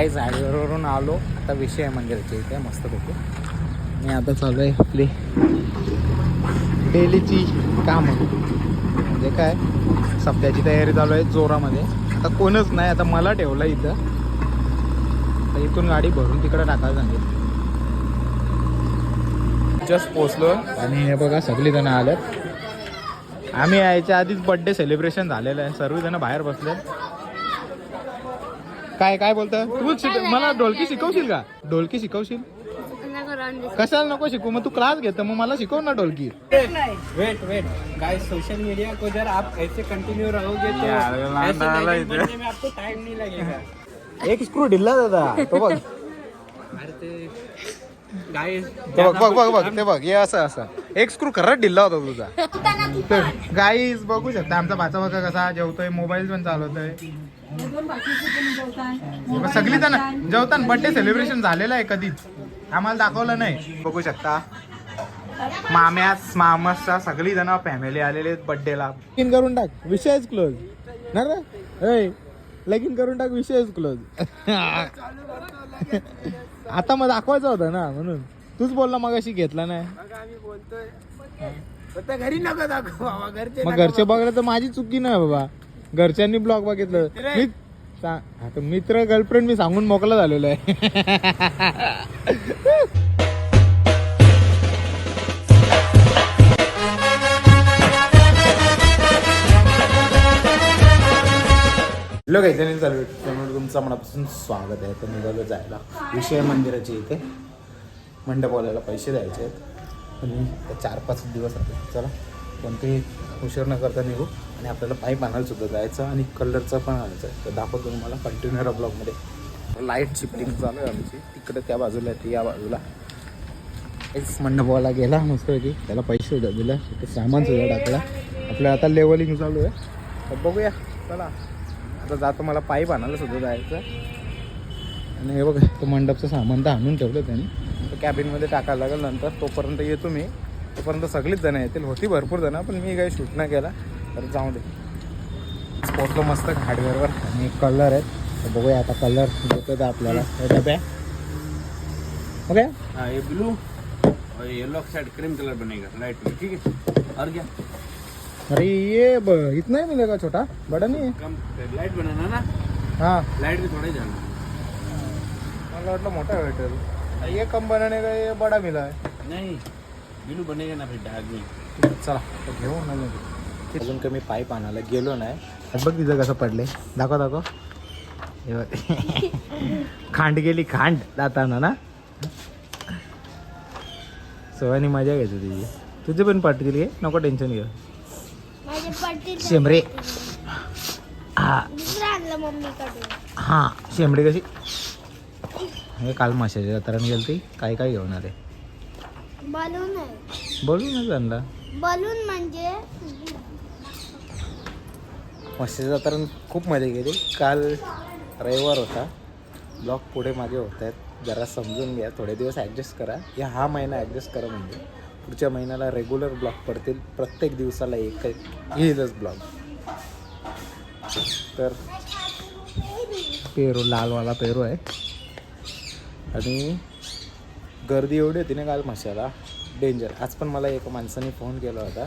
काही जागेवरून आलो. आता विषय आहे मंदिराच्या इथे मस्तपैकी मी आता चालू आहे आपली डेलीची कामं. म्हणजे काय? सप्त्याची तयारी चालू आहे जोरामध्ये. आता कोणच नाही. आता मला ठेवलं इथं. इथून गाडी भरून तिकडे टाकायला सांगेल जस्ट पोचलो आणि हे बघा सगळी जण आल्यात. आम्ही यायच्या आधीच बर्थडे सेलिब्रेशन झालेलं आहे. सर्वजण बाहेर बसले काय काय बोलतं? तू शिक मला ढोलकी शिकवशील का? ढोलकी शिकवशील? कशाला नको शिकू मग तू क्लास घेतो मग मला शिकव ना ढोलकी. Wait wait guys social media को अगर आप ऐसे कंटिन्यू रहोगे तो यार, लाना ऐसे वाला नहीं इधर। बनने में आपको टाइम नहीं लगेगा. एक स्क्रू ढिल्ला दादा तो बघ. अरे ते गाइस ते बघ बघ बघ बघ ते बघ हे असं असं. एक स्क्रू खरंच ढिल्ला होता तुझा. गाईज बघू शकता आमचा भाचा बघा कसा जेवतोय मोबाईल पण चालवतोय. सगळी जण जेवताना बर्थडे सेलिब्रेशन झालेलं आहे कधीच. आम्हाला दाखवलं नाही. बघू शकता. माम्यास मामसचा सगळी जण फॅमिली आलेले आहेत बर्थडेला लगीन करून टाक. विषयच क्लोज ना रे? लगीन करून टाक विषयच क्लोज आता मग दाखवायचं होतं ना म्हणून. तूच बोलला मग अशी घेतला नाही. आम्ही बोलतोय फक्त घरी नको दाखव बाबा. घरचे मग घरचे बघलं तर माझी चुकी नाही बाबा. घरच्यांनी ब्लॉग बघितलं. मी आता मित्र गर्लफ्रेंड मी सांगून मोकळा झालेलो आहे. लोक इथे चालू आहे. त्यामुळे तुमचं मनापासून स्वागत आहे. तर निघालो जायला विषय मंदिराच्या इथे. मंडपवाल्याला पैसे द्यायचे आहेत. आणि चार पाच दिवस आहेत चला कोणतेही उशीर न करता निघू. आणि आपल्याला पाईप आणायला सुद्धा जायचं आणि कलरचं पण आणायचं आहे. तर दाखवतो तुम्हाला कंटिन्यू या ब्लॉगमध्ये लाइट शिफ्टिंग चालू आहे आमची. तिकडे त्या बाजूला ती या बाजूला. एक मंडपाला गेला मस्त त्याला पैसे सुद्धा दिला. ते सामान सुद्धा टाकला. आपलं आता लेवलिंग चालू आहे. तर बघूया. चला. आता जातो मला पाईप आणायला सुद्धा जायचं आणि हे बघा तो मंडपचं सामान तर आणून ठेवलं त्यांनी. तर कॅबिनमध्ये टाकायला लागेल नंतर. तोपर्यंत येतो मी. तोपर्यंत सगळीच जणं येतील. होती भरपूर जणं पण मी काही शूट नाही केला. तर जाऊ दे. पोचलो मस्त हार्डवेअरवर. आणि कलर आहेत तर बघूया आता कलर देतो तर आपल्याला. हे डब्या ओके? हाँ ये ब्लू. और येलो के साइड क्रीम कलर बनेगा. लाइट में ठीक है और क्या? अरे ये ब इतना ही मिलेगा छोटा? बड़ा नहीं है? कम लाइट बनाना ना? हाँ। लाइट में थोड़ा ही जाना। मला वाटलं मोठा भेटेल ये कम बनाने का ये बडा मिला है. नहीं ब्लू बनेगा ना फिर डार्क में। चला तर घेऊ ना अजून कमी पाईप आणायला गेलो नाही. बघ तिचं कसं पडले दाखव दाखव. खांड गेली खांड दाताना ना. सोयानी मजा घ्यायची तुझी. तुझे पण पटतील घे नको टेन्शन घे शेंबरे. हा. हां शेंबडी कशी? हे काल माशाच्या जत्राने गेलती. काय काय घेऊन आले? बलून आहे. बोलूनच आणला. बलून म्हणजे माशाच्या जत्राने खूप मजा केली. काल रविवार होता. ब्लॉग पुढे मागे होत आहेत. जरा समजून घ्या. थोडे दिवस ॲडजस्ट करा. या हा महिना ॲडजस्ट करा म्हणजे. पुढच्या महिन्याला रेग्युलर ब्लॉग पडतील. प्रत्येक दिवसाला एक येईलच ब्लॉग तर पेरू लालवाला पेरू आहे. आणि गर्दी एवढी होती ना काल म्हशाला. डेंजर आज पण मला एका माणसाने फोन केला होता.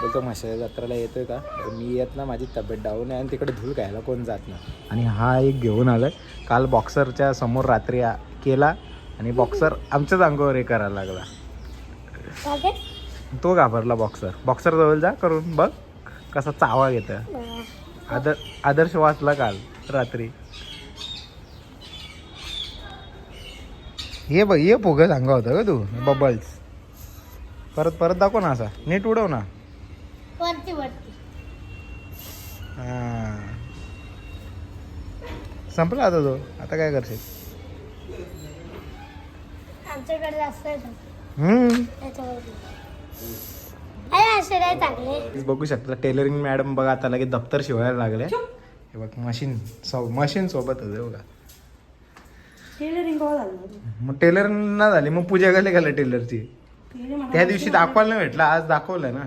बोलतो माशाच्या जत्रेला येतोय का? तर मी येत ना माझी तब्येत डाऊन आहे आणि तिकडे धूल खायला कोण जात नाही. आणि हा एक घेऊन आलाय. काल बॉक्सरच्या समोर रात्री केला आणि बॉक्सर आमच्याच अंगावर हे करायला लागला. तो घाबरला बॉक्सर बॉक्सर जवळ जा करून बघ कसा चावा घेतं आदर आदर्श वाचला काल रात्री. हे बघ ये पोगं सांगा होतं का तू. बबल्स परत परत दाखव ना असा. नीट उडव ना. वरती वरती. हा. संपला आता तो? आता काय करशील? आमच्याकडे जास्त आहे हम्म. त्याच्यावरती. अरे असे नाही चांगले. बघू शकता टेलरिंग मॅडम बघा आता लगेच दप्तर शिवायला लागले. हे बघ मशीन सो मशीन सोबत होते बघा. मग टेलर ना झाली मग पूजा गेले गेल्या टेलरची त्या दिवशी दाखवायला नाही भेटला आज दाखवलं ना.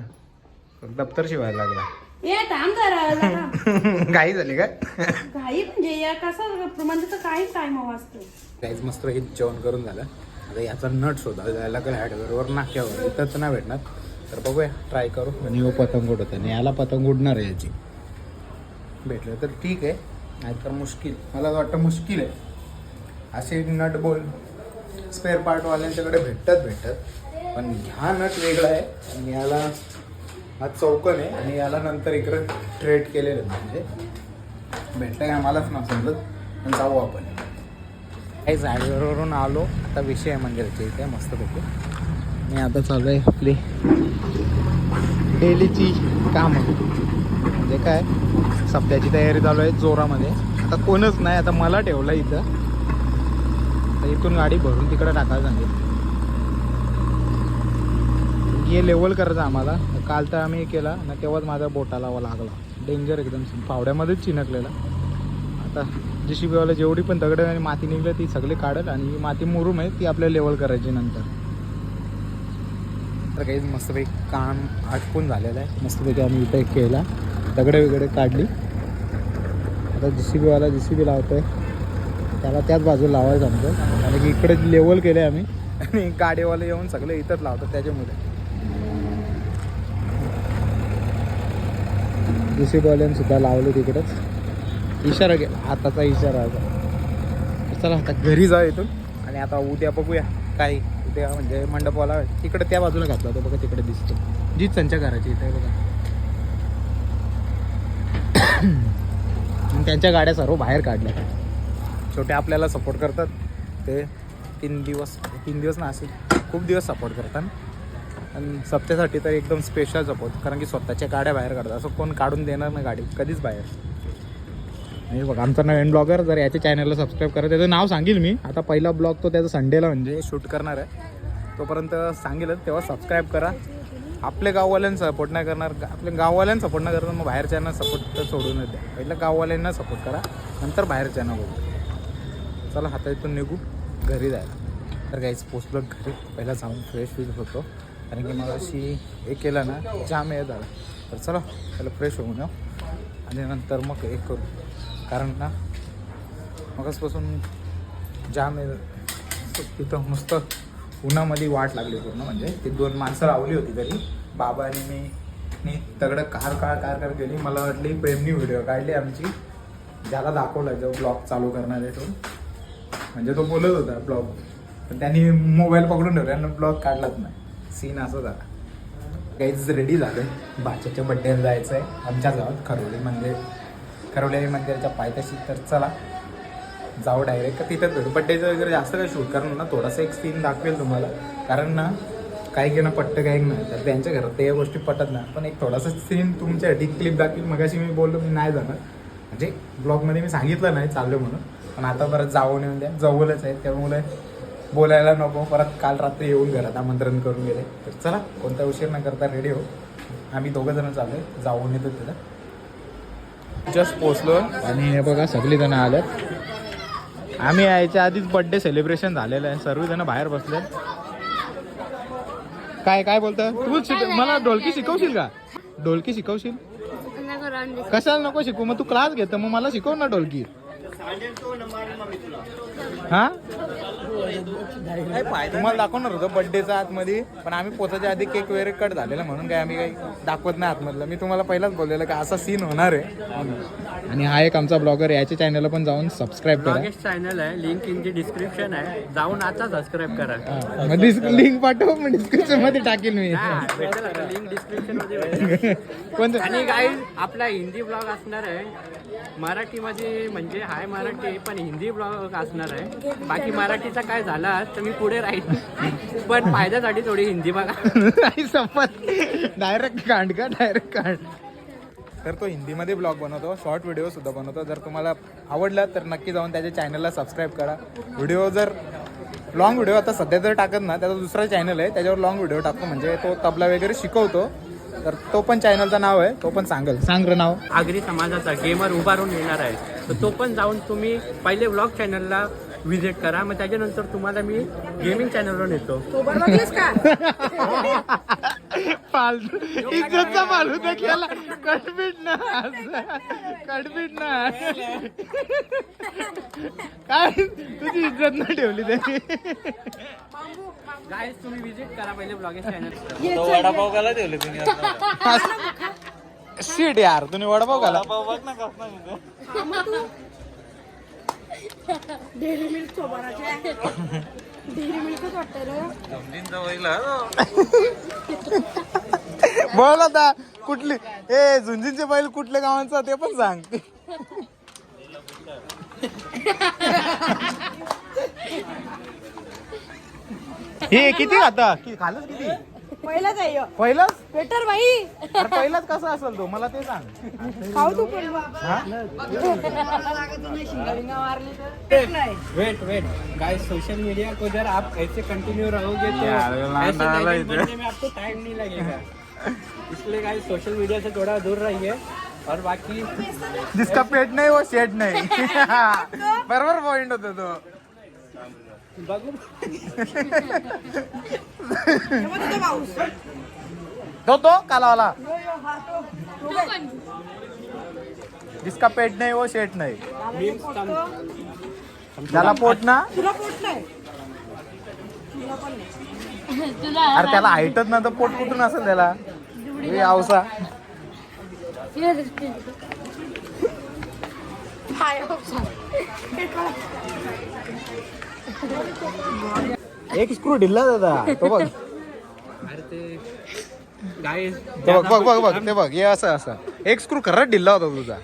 दप्तर शिवायला लागला. ए थांब जरा जरा. घाई झाली काय घाई म्हणजे या कसं म्हणजे तर काहीच टाइम वाजतो काहीच मस्त हे जेवण करून झालं. आता याचा नट शोधा. जायला लागेल हायडवेअरवर नाक्यावर इथंच नाही भेटणार. तर बघूया ट्राय करू. आणि हो पतंग उडत आणि याला पतंग उडणार आहे याची. भेटलं तर ठीक आहे. नाहीतर मुश्किल. मला वाटतं मुश्किल आहे. असे नट बोल. स्पेअर पार्टवाल्यांच्याकडे भेटतात भेटतात. पण ह्या नट वेगळा आहे. आणि याला हा चौकन आहे आणि याला नंतर इकडं ट्रेड केलेलं म्हणजे. भेटलं काय आम्हालाच ना समजत. पण जाऊ आपण. काही जागेवरून आलो. आता विषय आहे मंदिराच्या इथे मस्त पैकी. आणि आता चालू आहे आपली डेलीची कामं. म्हणजे काय? सप्त्याची तयारी चालू आहे जोरामध्ये. आता कोणच नाही. आता मला ठेवलं इथं. तर इथून गाडी भरून तिकडं टाकायला सांगितलं हे लेवल करायचं आम्हाला. काल तर आम्ही केला ना तेव्हाच माझा बोटा लावा लागला. डेंजर एकदम फावड्यामध्येच चिनकलेला. आता जशी बीवाला जेवढी पण दगड आणि माती निघलं ती सगळी काढल आणि ही माती मुरूम आहे ती आपल्याला लेवल करायची नंतर. तर काही मस्तपैकी काम आटपून झालेलं आहे. मस्तपैकी आम्ही इथे केला. दगडे वगैरे काढली. आता जे सी बीवाला जे सी बी लावतोय. त्याला त्याच बाजूला लावायचं आमचं. आणि की इकडे लेवल केले आम्ही. आणि गाडीवाले येऊन सगळे इथंच लावतात त्याच्यामुळे. जी सी सुद्धा लावले तिकडेच. इशारा केला हाताचा इशारा चला आता घरी जा इथून आणि आता उद्या बघूया काय उद्या म्हणजे मंडपवाला तिकडे त्या बाजूला घातला होता बघा तिकडे दिसतो. जीच त्यांच्या घराची इथे बघा. त्यांच्या गाड्या सर्व बाहेर काढल्या. छोटे आपल्याला सपोर्ट करतात. ते तीन दिवस तीन दिवस ना असेल खूप दिवस सपोर्ट करतात. आणि सप्त्यासाठी तर एकदम स्पेशल सपोर्ट कारण की स्वतःच्या गाड्या बाहेर काढतात. असं कोण काढून देणार नाही गाडी कधीच बाहेर. आणि बघ आमचा नवीन ब्लॉगर जर याच्या चॅनलला सबस्क्राईब करा त्याचं नाव सांगेल मी. आता पहिला ब्लॉग तो त्याचा संडेला म्हणजे शूट करणार आहे. तोपर्यंत सांगेलच तेव्हा सबस्क्राईब करा. आपल्या गाववाल्यांना सपोर्ट नाही करणार. आपल्या गाववाल्यांना सपोर्ट नाही करणार मग बाहेरच्यांना सपोर्ट तर सोडून द्या पहिलं गाववाल्यांना सपोर्ट करा नंतर बाहेरच्यांना बघू. चला हाता इथून निघू घरी जायला. तर काहीच पोचलो घरी. पहिला जाऊन फ्रेश फील होतो. कारण की मग अशी हे केलं ना जाम हे झालं. तर चला त्याला फ्रेश होऊन जाऊ आणि नंतर मग हे करू. कारण ना मगचपासून जाम आहे तिथं मस्त उन्हामध्ये वाट लागली पूर्ण. म्हणजे ती दोन माणसं लावली होती तरी बाबा आणि मी मी तगडं कार कार कार कार गेली मला वाटली प्रेमनी व्हिडिओ काढली आमची. ज्याला दाखवला जो ब्लॉग चालू करणार आहे तो. म्हणजे तो बोलत होता ब्लॉग पण त्यांनी मोबाईल पकडून ठेवला आणि ब्लॉग काढलाच नाही. सीन असं झाला. काहीच रेडी झालं. बाच्याच्या बड्डेला जायचं आहे आमच्या गावात खरोली मंदिर. खरोली मंदिराच्या पायथ्याशी तर चला. जाऊ डायरेक्ट तिथं भेटू. बड्डेचं वगैरे जास्त काही शूट करणार ना. थोडासा एक सीन दाखवेल तुम्हाला. कारण ना काही घेणं ना पट्ट काही नाही. तर त्यांच्या घरात ते या गोष्टी पटत नाही. पण एक थोडासा सीन तुमच्यासाठी क्लिप दाखवेल. मगाशी मी बोललो मी नाही जाणार. म्हणजे ब्लॉगमध्ये मी सांगितलं नाही चाललो म्हणून. पण आता परत जाऊन येऊन द्या. जवळच आहे. त्यामुळे बोलायला नको परत काल रात्री येऊन घरात आमंत्रण करून गेले. तर चला कोणता उशीर न करता रेडी हो. आम्ही दोघं जण चालू जाऊन येतो तिथं. जस्ट पोचलो आणि हे बघा सगळी जण आल्यात. आम्ही यायच्या आधीच बर्थडे सेलिब्रेशन झालेलं आहे. सर्वजण बाहेर बसले काय काय बोलतं? तू शिक मला ढोलकी शिकवशील का? ढोलकी शिकवशील? कशाला नको शिकू मग तू क्लास घेत मग मला शिकव ना ढोलकी हा? तुम्हाला दाखवणार होतं बर्थडेचा आतमध्ये पण आम्ही पोचायच्या आधी केक वगैरे कट झालेला म्हणून काय आम्ही काही दाखवत नाही आतमधलं. मी तुम्हाला पहिलाच बोललेलं की असा सीन होणार आहे. आणि हा एक आमचा ब्लॉगर याच्या चॅनलला पण जाऊन सबस्क्राईब करा. चॅनल आहे लिंक इन दी डिस्क्रिप्शन आहे. जाऊन आता सबस्क्राईब करा. मग लिंक पाठव मग डिस्क्रिप्शनमध्ये टाकेल मी. लिंक डिस्क्रिप्शनमध्ये. कोणतं? आणि काही आपला हिंदी ब्लॉग असणार आहे. मराठीमध्ये म्हणजे हाय मराठी पण हिंदी ब्लॉग असणार आहे. बाकी मराठीचा काय झाला तर मी पुढे राहील पण फायद्यासाठी थोडी हिंदी बघा. नाही संपत. डायरेक्ट कांड का डायरेक्ट कांड तर तो हिंदीमध्ये ब्लॉग बनवतो शॉर्ट व्हिडिओ सुद्धा बनवतो. जर तुम्हाला आवडला तर नक्की जाऊन त्याच्या चॅनलला सबस्क्राईब करा. व्हिडिओ जर लॉंग व्हिडिओ आता सध्या जर टाकत ना त्याचा दुसरा चॅनल आहे त्याच्यावर लॉंग व्हिडिओ टाकतो. म्हणजे तो तबला वगैरे शिकवतो. तर तो पण चॅनलचं नाव आहे तो पण सांगेल. सांग रे नाव. आगरी समाजाचा गेमर उभारून येणार आहे. तर तो पण जाऊन तुम्ही पहिले ब्लॉग चॅनलला विजिट करा. मग त्याच्यानंतर तुम्हाला मी गेमिंग चॅनलवर नेतो फालतू. इज्जतचा फालतू केला कडबीट ना. कडबीट ना. काय? तुझी इज्जत ना ठेवली गाईज तुम्ही विजिट करा पहिले ब्लॉगिंग चॅनल शीट यार तुम्ही वडापाव घाला डेअरी मिल्क सोबराचे डेअरी मिल्कच वाटतं रे. बोल आता कुठली ए झुंजींचे बैल कुठल्या गावांचा ते पण सांग. हे किती खाता कि- खाल्लंच किती? पहिलाच आहे. पहिलंच? वेटर बाई. अरे पहिलाच कसा असेल तो? मला ते सांग. खाऊ तू पण. हा? Wait wait guys social media को जर आप ऐसे कंटिन्यू रहोगे तो ऐसे। बनने में आपको टाइम नहीं लगेगा। इसलिए गाइस सोशल मीडिया से थोड़ा दूर रहिए और बाकी जिसका पेट नाही वो शेट नाही। बरोबर पॉइंट होता तो। बघू तो कालावाला. जिसका पेट नाही वो शेट नाही. त्याला पोट ना तुला पोट नाही अरे त्याला हाईटच ना तर पोट कुठून असेल त्याला? हे आवसा. एक स्क्रू ढिल्ला दादा तो बघ. ते बघ बघ बघ बघ ते बघ हे असं असं. एक स्क्रू खरंच ढिल्ला होता तुझा.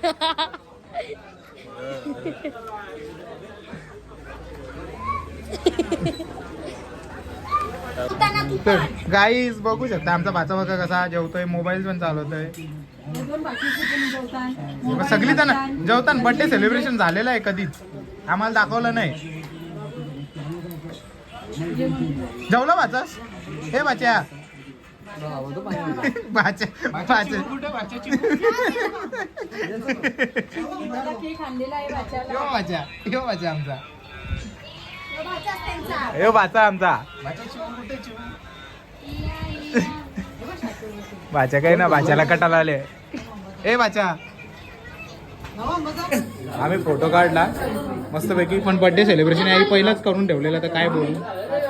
गाईज बघू शकता आमचा भाचा बघा कसा जेवतोय मोबाईल पण चालवतोय. सगळी जण जेवताना बर्थडे सेलिब्रेशन झालेलं आहे कधीच आम्हाला दाखवलं नाही. जेवलं भाचास? हे भाच्या. भाच्या भाच्या. केक यो भाच्या. यो भाच्या आमचा. यो भाचा आमचा. भाच्या काय ना भाच्याला कटाला आले. ए भाच्या. आम्ही फोटो काढला. मस्तपैकी. पण बर्थडे सेलिब्रेशन आहे पहिलाच करून ठेवलेलं तर काय बोलू.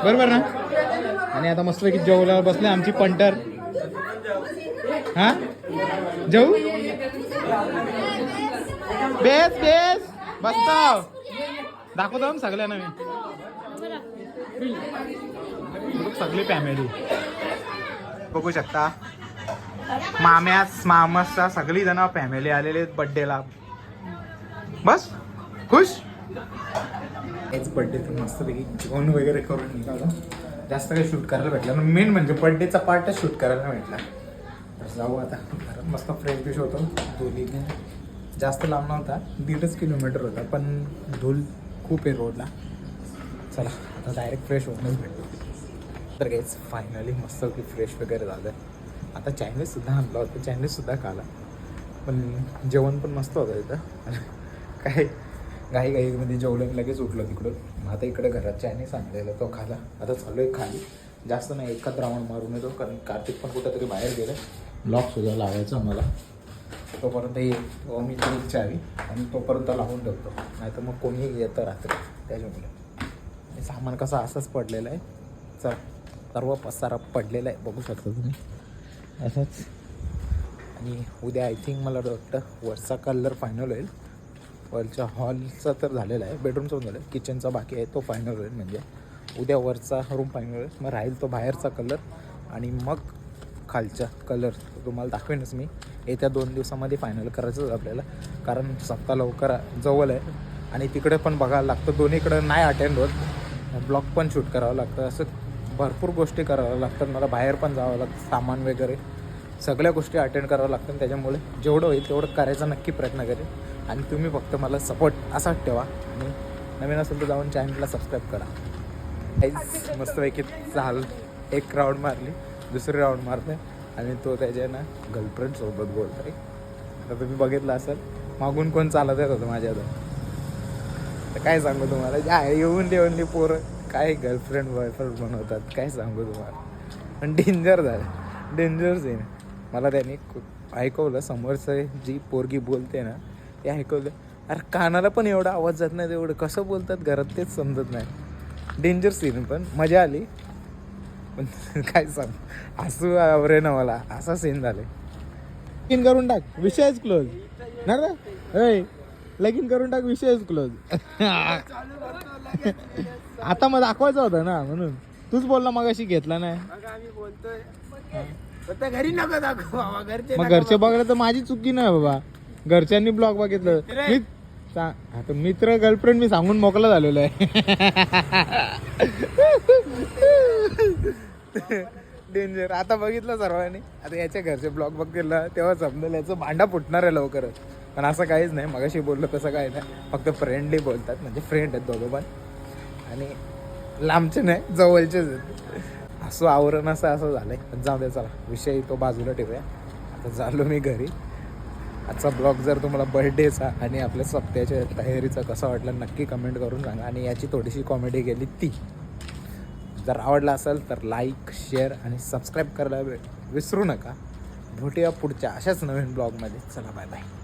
बरोबर ना? आणि आता मस्तपैकी जेवल्यावर बसले आमची पंटर हा? जाऊ? बेस बेस. बसताव. दाखवतो ना सगळ्यांना मी. सगळी फॅमिली बघू शकता. माम्यास मामसचा सगळी जण फॅमिली आलेले आहेत बर्थडेला बस खुश? हेच बर्थडे तर मस्तपैकी जेवण वगैरे करून निघालो. जास्त काही शूट करायला भेटलं मेन म्हणजे बर्थडेचा पार्टच शूट करायला भेटला. तर जाऊ आता. घरात मस्त फ्रेश बिश होतो. धुलीने जास्त लांब नव्हता. दीडच किलोमीटर होता पण धूल खूप आहे रोडला. चला आता डायरेक्ट फ्रेश होऊनच भेटतो तर काहीच फायनली मस्त की फ्रेश वगैरे झालं. आता चायनीजसुद्धा आणलं होतं. चायनीजसुद्धा खाला. पण जेवण पण मस्त होतं इथं काय घाई घाईमध्ये जेवलं मी लगेच उठलं तिकडून मग आता इकडे घरात चायनीज सांगलेलं तो खाला. आता चालू आहे खाली. जास्त नाही एकाच राऊंड मारून येतो कारण कार्तिक पण कुठंतरी बाहेर गेलं. लॉकसुद्धा लावायचं मला. तोपर्यंत येईल तो मी देईल चावी आणि तोपर्यंत लावून ठेवतो. नाही तर मग कोणीही येतं रात्री त्याच्यामुळे आणि सामान कसं असंच पडलेलं आहे. चल सर्व पसारा पडलेला आहे. बघू शकता तुम्ही. असंच. आणि उद्या आय थिंक मला वाटतं वरचा कलर फायनल होईल. वरच्या हॉलचा तर झालेला आहे बेडरूमचा पण झालं आहे. किचनचा बाकी आहे तो फायनल होईल म्हणजे. उद्या वरचा रूम फायनल होईल मग राहील तो बाहेरचा कलर आणि मग खालच्या कलर तुम्हाला दाखवेनच मी. येत्या दोन दिवसामध्ये फायनल करायचंच आपल्याला. कारण सप्ताह लवकर जवळ आहे. आणि तिकडे पण बघायला लागतं. दोन्हीकडं नाही अटेंड होत. ब्लॉग पण शूट करावं लागतं. असं भरपूर गोष्टी कराव्या लागतात. मला बाहेर पण जावं लागतं. सामान वगैरे. सगळ्या गोष्टी अटेंड करावं लागतात त्याच्यामुळे जेवढं होईल तेवढं करायचा नक्की प्रयत्न करेल आणि तुम्ही फक्त मला सपोर्ट असाच ठेवा. आणि नवीन असेल तर जाऊन चॅनलला सबस्क्राईब करा. काहीच मस्तपैकी चाल एक राऊंड मारली दुसरी राऊंड मारते. आणि तो त्याच्या ना गर्लफ्रेंडसोबत बोलतोय. आता तुम्ही बघितलं असेल मागून कोण चालत येत होतं माझ्या तर काय सांगू तुम्हाला? ज्या येऊन येऊन पोरं. काय गर्लफ्रेंड बॉयफ्रेंड बनवतात काय सांगू तुम्हाला? पण डेंजर झालं. डेंजर सीन मला त्याने ऐकवलं. समोरचं जी पोरगी बोलते ना ते ऐकवलं अरे कानाला पण एवढा आवाज जात नाही तेवढं कसं बोलतात घरात तेच समजत नाही. डेंजर सीन पण मजा आली. पण काय सांग हसू आवरे ना मला असा सीन झाले लगीन करून टाक विषयच क्लोज ना रे? लगीन करून टाक विषयच क्लोज आता मग दाखवायचा होता ना म्हणून. तूच बोलला मग अशी घेतला नाही. घरी नको दाखव बाबा. घरचे मग घरचे बघलं तर माझी चुकी नाही बाबा. घरच्यांनी ब्लॉग बघितलं. मी आता मित्र गर्लफ्रेंड मी सांगून मोकळा झालेलो आहे. डेंजर आता बघितलं सर्वांनी? आता याच्या घरचे ब्लॉग बघतील तेव्हा समजेल याचं भांडा फुटणार आहे लवकरच. पण असं काहीच नाही. मगाशी बोललो तसं काही नाही. फक्त फ्रेंडली बोलतात. म्हणजे फ्रेंड आहेत दोघं पण. आणि लांबचे नाही जवळचेच आहेत. असं आवरण असं असं झालंय. पण जाऊ दे चला. विषय तो बाजूला ठेवूया. आता झालो मी घरी. आजचा ब्लॉग जर तुम्हाला बर्थडेचा आणि आपल्या सप्त्याच्या तयारीचा कसा वाटला नक्की कमेंट करून सांगा. आणि याची थोडीशी कॉमेडी गेली ती. जर आवडला असेल तर लाईक शेअर आणि सबस्क्राईब करायला वि- विसरू नका. भेटूया पुढच्या अशाच नवीन ब्लॉगमध्ये. चला बाय बाय